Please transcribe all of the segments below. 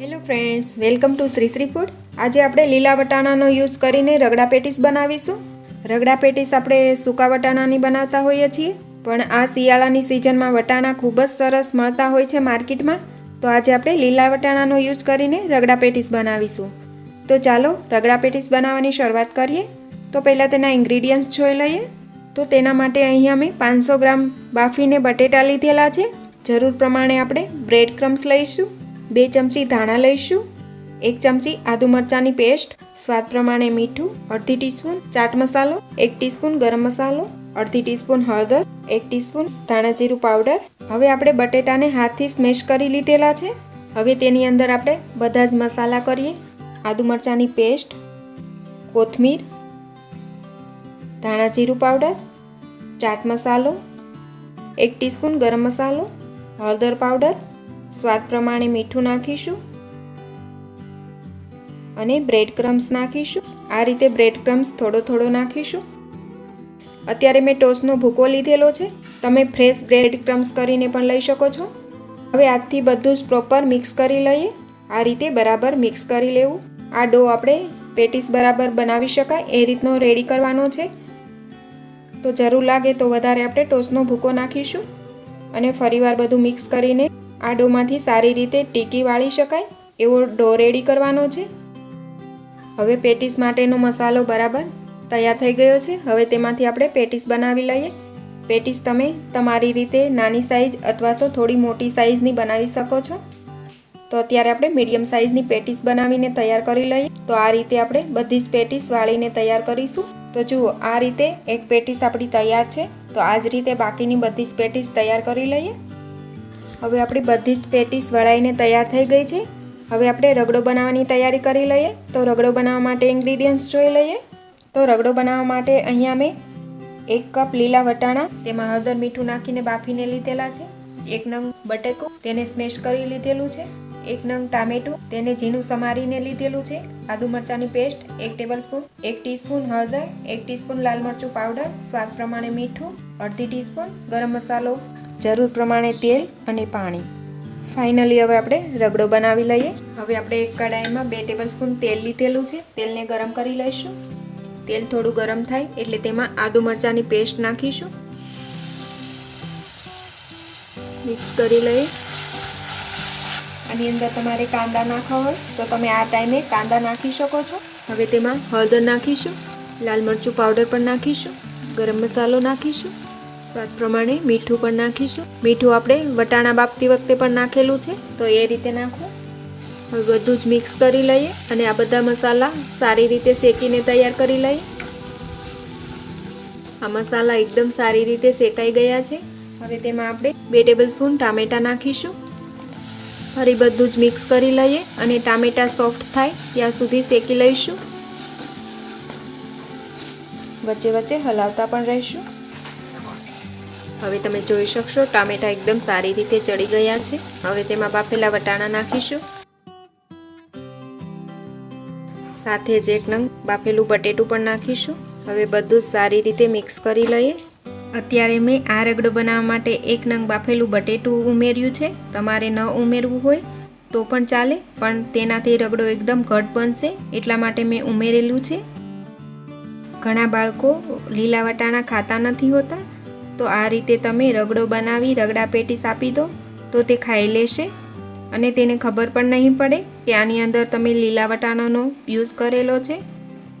Hello friends welcome to Shri Shri food આજે આપણે લીલા વટાણાનો યુઝ કરીને રગડા પેટીસ બનાવીશું. રગડા પેટીસ આપણે સૂકા વટાણાની બનાવતા હોઈએ છીએ, પણ આ શિયાળાની સિઝનમાં વટાણા ખૂબ જ સરસ મળતા હોય છે માર્કેટમાં. તો આજે આપણે લીલા વટાણાનો યુઝ કરીને રગડા પેટીસ બનાવીશું. તો ચાલો રગડા પેટીસ બનાવવાની શરૂઆત કરીએ. તો પહેલાં તેના ઇન્ગ્રીડિયન્ટ્સ જોઈ લઈએ. તો તેના માટે અહીંયા મેં પાંચસો ગ્રામ બાફીને બટેટા લીધેલા છે. જરૂર પ્રમાણે આપણે બ્રેડ ક્રમ્સ લઈશું. બે ચમચી ધાણા લઈશું, એક ચમચી આદુ મરચાંની પેસ્ટ, સ્વાદ પ્રમાણે મીઠું, અડધી ટીસ્પૂન ચાટ મસાલો, એક ટીસ્પૂન ગરમ મસાલો, અડધી ટીસ્પૂન હળદર, એક ટીસ્પૂન ધાણા જીરું પાવડર. હવે આપણે બટેટાને હાથથી સ્મેશ કરી લીધેલા છે. હવે તેની અંદર આપણે બધા જ મસાલા કરીએ. આદુ મરચાંની પેસ્ટ, કોથમીર, ધાણા જીરું પાવડર, ચાટ મસાલો, એક ટીસ્પૂન ગરમ મસાલો, હળદર પાવડર સ્વાદ પ્રમાણે મીઠું નાખીશું અને બ્રેડ ક્રમ્સ નાખીશું. આ રીતે બ્રેડ ક્રમ્સ થોડો થોડો નાખીશું. અત્યારે મેં ટોસ્ટનો ભૂકો લીધેલો છે. તમે ફ્રેશ બ્રેડ ક્રમ્સ કરીને પણ લઈ શકો છો. હવે આજથી બધું જ પ્રોપર મિક્સ કરી લઈએ. આ રીતે બરાબર મિક્સ કરી લેવું. આ ડો આપણે પેટીસ બરાબર બનાવી શકાય. એ રીતનો રેડી કરવાનો છે. તો જરૂર લાગે તો વધારે આપણે ટોસ્ટનો ભૂકો નાખીશું. અને ફરીવાર બધું મિક્સ કરીને આ ડોમાંથી સારી રીતે ટીકી વાળી શકાય એવો ડો રેડી કરવાનો છે. હવે પેટીસ માટેનો મસાલો બરાબર તૈયાર થઈ ગયો છે. હવે તેમાંથી આપણે પેટીસ બનાવી લઈએ. પેટીસ તમે તમારી રીતે નાની સાઇઝ અથવા તો થોડી મોટી સાઇઝની બનાવી શકો છો. તો અત્યારે આપણે મીડિયમ સાઇઝની પેટીસ બનાવીને તૈયાર કરી લઈએ. તો આ રીતે આપણે બધી જ પેટીસ વાળીને તૈયાર કરીશું. તો જુઓ, આ રીતે એક પેટીસ આપણી તૈયાર છે. તો આ જ રીતે બાકીની બધી જ પેટીસ તૈયાર કરી લઈએ. હવે આપણી બધી જ પેટીસ વળાઈને તૈયાર થઈ ગઈ છે. હવે આપણે રગડો બનાવવાની તૈયારી કરી લઈએ. તો રગડો બનાવવા માટે ઇન્ગ્રીડિયન્ટ્સ જોઈ લઈએ. તો રગડો બનાવવા માટે અહીંયા મેં એક કપ લીલા વટાણા, તેમાં હળદર મીઠું નાખીને બાફીને લીધેલા છે. એક નંગ બટેકું, તેને સ્મેશ કરી લીધેલું છે. એક નંગ ટામેટું, તેને ઝીણું સમારીને લીધેલું છે. આદુ મરચાંની પેસ્ટ, એક ટેબલ સ્પૂન એક ટીસ્પૂન હળદર, એક ટીસ્પૂન લાલ મરચું પાવડર સ્વાદ પ્રમાણે મીઠું, અડધી ટીસ્પૂન ગરમ મસાલો જરૂર પ્રમાણે તેલ અને પાણી. ફાઇનલી હવે આપણે રગડો બનાવી લઈએ. હવે આપણે એક કડાઈમાં બે ટેબલ સ્પૂન તેલ લીધેલું છે. તેલને ગરમ કરી લઈશું. તેલ થોડું ગરમ થાય એટલે તેમાં આદુ મરચાંની પેસ્ટ નાખીશું. મિક્સ કરી લઈએ. આની અંદર તમારે કાંદા નાખવા હોય તો તમે આ ટાઈમે કાંદા નાખી શકો છો. હવે તેમાં હળદર નાખીશું. લાલ મરચું પાવડર પણ નાખીશું. ગરમ મસાલો નાખીશું. સ્વાદ પ્રમાણે મીઠું પણ નાખીશું. મીઠું આપણે વટાણા બાફતી વખતે પણ નાખેલું છે. તો એ રીતે નાખો. હવે બધું જ મિક્સ કરી લઈએ અને આ બધા મસાલા સારી રીતે શેકીને તૈયાર કરી લઈએ. આ મસાલા એકદમ સારી રીતે શેકાઈ ગયા છે. હવે તેમાં આપણે બે ટેબલ સ્પૂન ટામેટાં નાખીશું. ફરી બધું જ મિક્સ કરી લઈએ અને ટામેટાં સોફ્ટ થાય ત્યાં સુધી શેકી લઈશું. વચ્ચે વચ્ચે હલાવતા પણ રહીશું. હવે તમે જોઈ શકશો, ટામેટા એકદમ સારી રીતે ચડી ગયા છે. હવે તેમાં બાફેલા વટાણા નાખીશું. સાથે જ એક નંગ બાફેલું બટેટું પણ નાખીશું. હવે બધું સારી રીતે મિક્સ કરી લઈએ. અત્યારે મેં આ રગડો બનાવવા માટે એક નંગ બાફેલું બટેટું ઉમેર્યું છે. તમારે ન ઉમેરવું હોય તો પણ ચાલે, પણ તેનાથી રગડો એકદમ ઘટ બનશે એટલા માટે મેં ઉમેરેલું છે. ઘણા બાળકો લીલા વટાણા ખાતા નથી હોતા તો આ રીતે તમે રગડો બનાવી રગડા પેટીસ આપી દો, તો તે ખાઈ લેશે. અને તેને ખબર પણ નહીં પડે કે આની અંદર તમે લીલા વટાણાનો યુઝ કરેલો છે.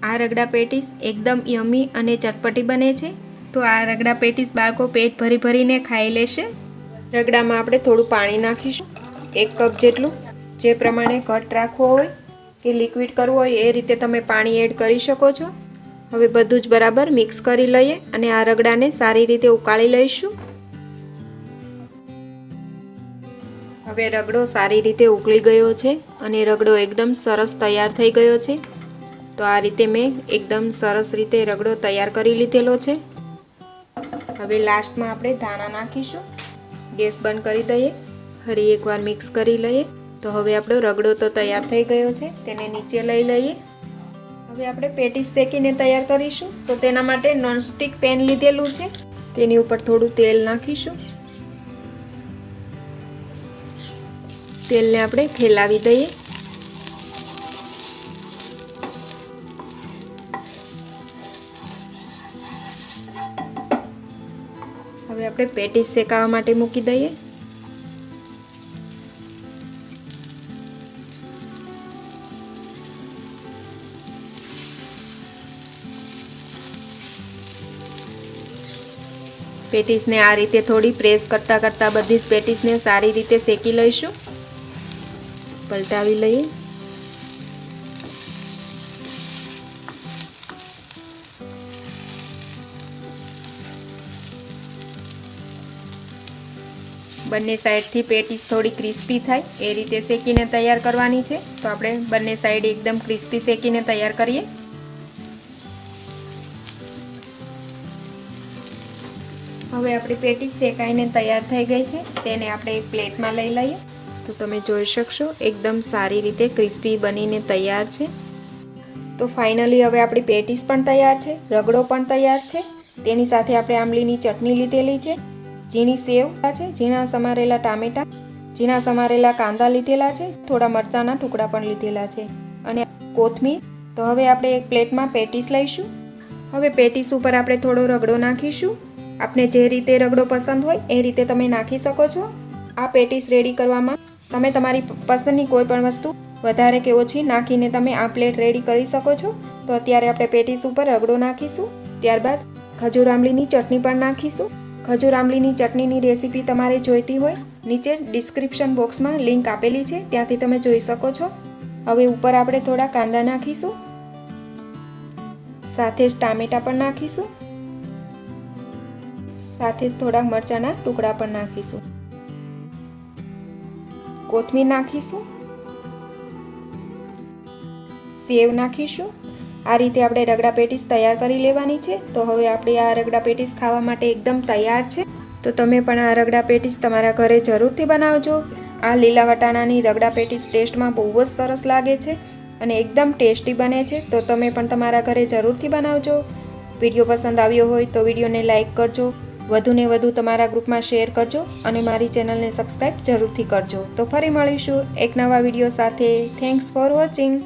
આ રગડા પેટીસ એકદમ યમી અને ચટપટી બને છે. તો આ રગડા પેટીસ બાળકો પેટ ભરી ભરીને ખાઈ લેશે. રગડામાં આપણે થોડું પાણી નાખીશું, એક કપ જેટલું. જે પ્રમાણે ઘટ રાખવો હોય કે લિક્વિડ કરવું હોય એ રીતે તમે પાણી એડ કરી શકો છો. હવે બધું જ બરાબર મિક્સ કરી લઈએ અને આ રગડાને સારી રીતે ઉકાળી લઈશું. હવે રગડો સારી રીતે ઉકળી ગયો છે અને રગડો એકદમ સરસ તૈયાર થઈ ગયો છે. તો આ રીતે મેં એકદમ સરસ રીતે રગડો તૈયાર કરી લીધેલો છે. હવે લાસ્ટમાં આપણે ધાણા નાખીશું. ગેસ બંધ કરી દઈએ. ફરી એકવાર મિક્સ કરી લઈએ. તો હવે આપણો રગડો તો તૈયાર થઈ ગયો છે. તેને નીચે લઈ લઈએ. હવે આપણે પેટીસ શેકીને તૈયાર કરીશું. તો તેના માટે નોનસ્ટિક પેન લીધેલું છે. તેની ઉપર થોડું તેલ નાખીશું. તેલને આપણે ફેલાવી દઈએ. હવે આપણે પેટીસ શેકાવા માટે મૂકી દઈએ. પેટીસને આ રીતે થોડી પ્રેસ કરતાં કરતાં બધી જ પેટીસને સારી રીતે શેકી લઈશું. પલટાવી લઈએ. બંને સાઈડથી પેટીસ થોડી ક્રિસ્પી થાય, એ રીતે શેકીને તૈયાર કરવાની છે. તો આપણે બંને સાઈડ એકદમ ક્રિસ્પી શેકીને તૈયાર કરીએ. હવે આપણી પેટીસ શેકાઈને તૈયાર થઈ ગઈ છે, તેને આપણે એક પ્લેટમાં લઈ લઈએ. તો તમે જોઈ શકશો, એકદમ સારી રીતે ક્રિસ્પી બનીને તૈયાર છે. તો ફાઇનલી હવે આપણી પેટીસ પણ તૈયાર છે, રગડો પણ તૈયાર છે. તેની સાથે આપણે આંબલીની ચટણી લીધેલી છે ઝીણી સેવ છે, ઝીણા સમારેલા ટામેટા, ઝીણા સમારેલા કાંદા લીધેલા છે, થોડા મરચાંના ટુકડા પણ લીધેલા છે અને કોથમીર. તો હવે આપણે એક પ્લેટમાં પેટીસ લઈશું. હવે પેટીસ ઉપર આપણે થોડો રગડો નાખીશું. આપને જે રીતે રગડો પસંદ હોય એ રીતે તમે નાખી શકો છો. આ પેટીસ રેડી કરવામાં તમે તમારી પસંદની કોઈ પણ વસ્તુ વધારે કે ઓછી નાખીને તમે આ પ્લેટ રેડી કરી શકો છો. તો અત્યારે આપણે પેટીસ ઉપર રગડો નાખીશું. ત્યારબાદ ખજૂર આંબલીની ચટણી પણ નાખીશું. ખજૂર આંબલીની ચટણીની રેસીપી તમારે જોઈતી હોય નીચે ડિસ્ક્રિપ્શન બોક્સમાં લિંક આપેલી છે, ત્યાંથી તમે જોઈ શકો છો. હવે ઉપર આપણે થોડા કાંદા નાખીશું. સાથે જ ટામેટા પણ નાખીશું. સાથે જ થોડા મરચાંના ટુકડા પણ નાખીશું. કોથમીર નાખીશું. સેવ નાખીશું. આ રીતે આપણે રગડા પેટીસ તૈયાર કરી લેવાની છે. તો હવે આપણે આ રગડા પેટીસ ખાવા માટે એકદમ તૈયાર છે. તો તમે પણ આ રગડા પેટીસ તમારા ઘરે જરૂરથી બનાવજો. આ લીલા વટાણાની રગડા પેટીસ ટેસ્ટમાં બહુ જ સરસ લાગે છે અને એકદમ ટેસ્ટી બને છે. તો તમે પણ તમારા ઘરે જરૂરથી બનાવજો. વીડિયો પસંદ આવ્યો હોય તો વિડીયોને લાઇક કરજો. વધુને વધુ તમારા ગ્રુપમાં શેર કરજો અને મારી ચેનલને સબસ્ક્રાઈબ જરૂરથી કરજો. તો ફરી મળીશું એક નવા વીડિયો સાથે. Thanks for watching